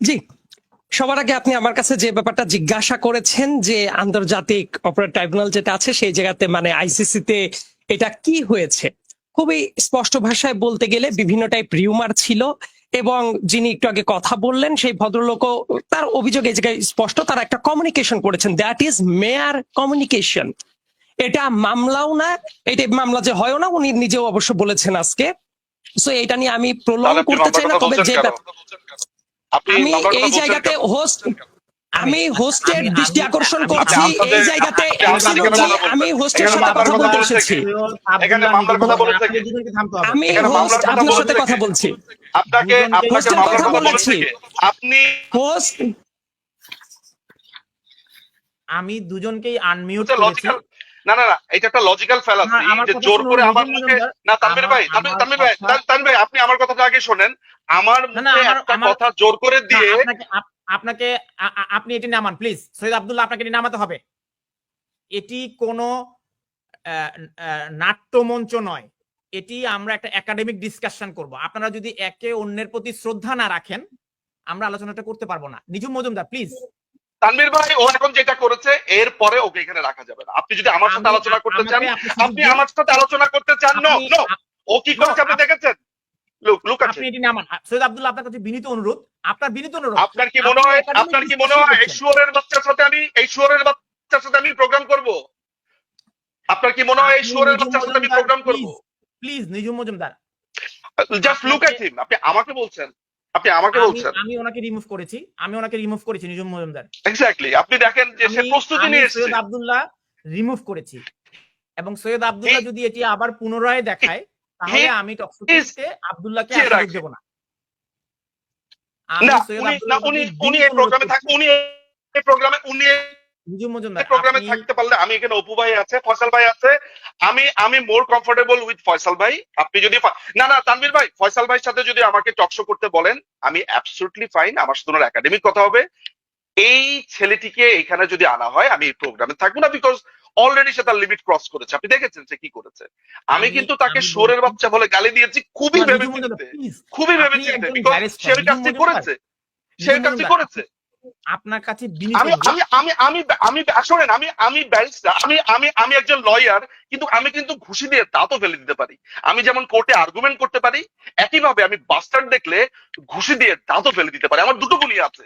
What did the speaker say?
জি। সবার আগে আপনি আমার কাছে যে ব্যাপারটা জিজ্ঞাসা করেছেন যে আন্তর্জাতিক অপরাধ ট্রাইব্যুনাল যেটা আছে সেই জায়গাতে মানে আইসিসিতে এটা কি হয়েছে? খুবই স্পষ্ট ভাষায় বলতে গেলে বিভিন্ন টাইপ রিউমার ছিল এবং যিনি একটু আগে কথা বললেন সেই ভদ্রলোকও তার অভিযোগ এই জায়গায় স্পষ্ট তারা একটা কমিউনিকেশন করেছেন দ্যাট ইজ মেয়ার কমিউনিকেশন এটা মামলাও না এটা মামলা যে হয় না উনি নিজেও অবশ্য বলেছেন আজকে। সো এটা নিয়ে আমি প্রলং করতে চাই না তবে যে আমি এই জায়গাতে হোস্ট আমি হোস্টের দৃষ্টি আকর্ষণ করছি আপনি এই জায়গাতে। আমি হোস্টের সাথে কথা বলতে এসেছি। কি? এখানে মামলার কথা বলেছে কি? আমি হোস্ট আপনার সাথে কথা বলছি। আপনাকে দুজনকে- আপনাকে কথা বলেছি। আপনি হোস্ট আমি দুজনকেই আনমিউট করেছি। লজিক্যাল না না না এটা একটা লজিক্যাল ফ্যালাসি না, যে জোর করে আমার মুখে না তানভীর ভাই তানভীর ভাই তান- তানভীর ভাই আপনি আমার কথাটা আগে শোনেন। আমার মুখে একটা কথা জোর করে দিয়ে আপনাকে আপনি এটি নামান প্লিজ। সৈয়দ আব্দুল্লাহ আপনাকে এটি নামাতে হবে। এটি কোনো নাট্যমঞ্চ নয়। এটি আমরা একটা একাডেমিক ডিসকাশন করব। আপনারা যদি একে অন্যের প্রতি শ্রদ্ধা না রাখেন আমরা আলোচনাটা করতে পারব না। নিজুম মজুমদার প্লিজ। তানভীর ভাই ও এখন যেটা করেছে এর পরে ওকে এখানে রাখা যাবে না। আপনি যদি আমার সাথে আলোচনা করতে চান আপনি। আমার সাথে আলোচনা করতে চান নো ও কি করেছে আপনি দেখেছেন? আপনি এটি নামান সৈয়দ আব্দুল্লাহ আপনার কাছে বিনীত অনুরোধ? আপনার বিনীত অনুরোধ? আপনার কি মনে হয় আপনার কি মনে হয় এই। শুয়োরের বাচ্চার সাথে আমি এই শুয়োরের বাচ্চার সাথে আমি প্রোগ্রাম করব? আপনার কি মনে হয় এই শুয়োরের বাচ্চার সাথে আমি প্রোগ্রাম করব? Please Nijhum Majumdar. Just look at him আপনি আমাকে বলছেন। আপনি আমাকে বলছেন। আমি ওনাকে রিমুভ করেছি। আমি ওনাকে রিমুভ করেছি নিজুম মজুমদার। এক্স্যাক্টলি আপনি দেখেন যে সে প্রস্তুতি নিয়ে এসেছে সৈয়দ আব্দুল্লাহ রিমুভ করেছি। এবং সৈয়দ আব্দুল্লাহ যদি এটি আবার পুনরায় দেখায় তাহলে আমি আব্দুল্লাহকে। দেব না। না উনি উনি প্রতি উনি বিনীত এই প্রোগ্রামে থাক উনি এই প্রোগ্রামে উনি প্রোগ্রামে থাকতে পারলে আমি এখানে অপু ভাই আছে ফয়সাল ভাই আছে। আমি আমি মোর কমফোর্টেবল উইথ ফয়সাল ভাই। আপনি যদি না না তানভীর ভাই ফয়সাল ভাইয়ের সাথে যদি আমাকে টকশো করতে বলেন আমি অ্যাবসলুটলি ফাইন আমার সাথে ওনার একাডেমিক কথা হবে। এই ছেলেটিকে এখানে যদি আনা হয় আমি এই প্রোগ্রামে থাকব না বিকজ অলরেডি সে তার লিমিট ক্রস করেছে। আপনি দেখেছেন সে কি করেছে? আমি কিন্তু তাকে সোরের বাচ্চা বলে গালি দিয়েছি খুবই ভেবে চিন্তে খুবই ভেবে চিন্তে বিকজ সে কাজটি করেছে। সে কাজটি করেছে। আপনার কাছে আমি আমি আমি আমি শোনেন আমি আমি ব্যারিস্টার আমি আমি আমি একজন লয়ার কিন্তু আমি কিন্তু ঘুষি দিয়ে দাঁতও ফেলে দিতে পারি। আমি যেমন কোর্টে আর্গুমেন্ট করতে পারি একইভাবে আমি বাস্টার্ড দেখলে ঘুষি দিয়ে দাঁতও ফেলে দিতে পারি। আমার দুটো গুণই আছে।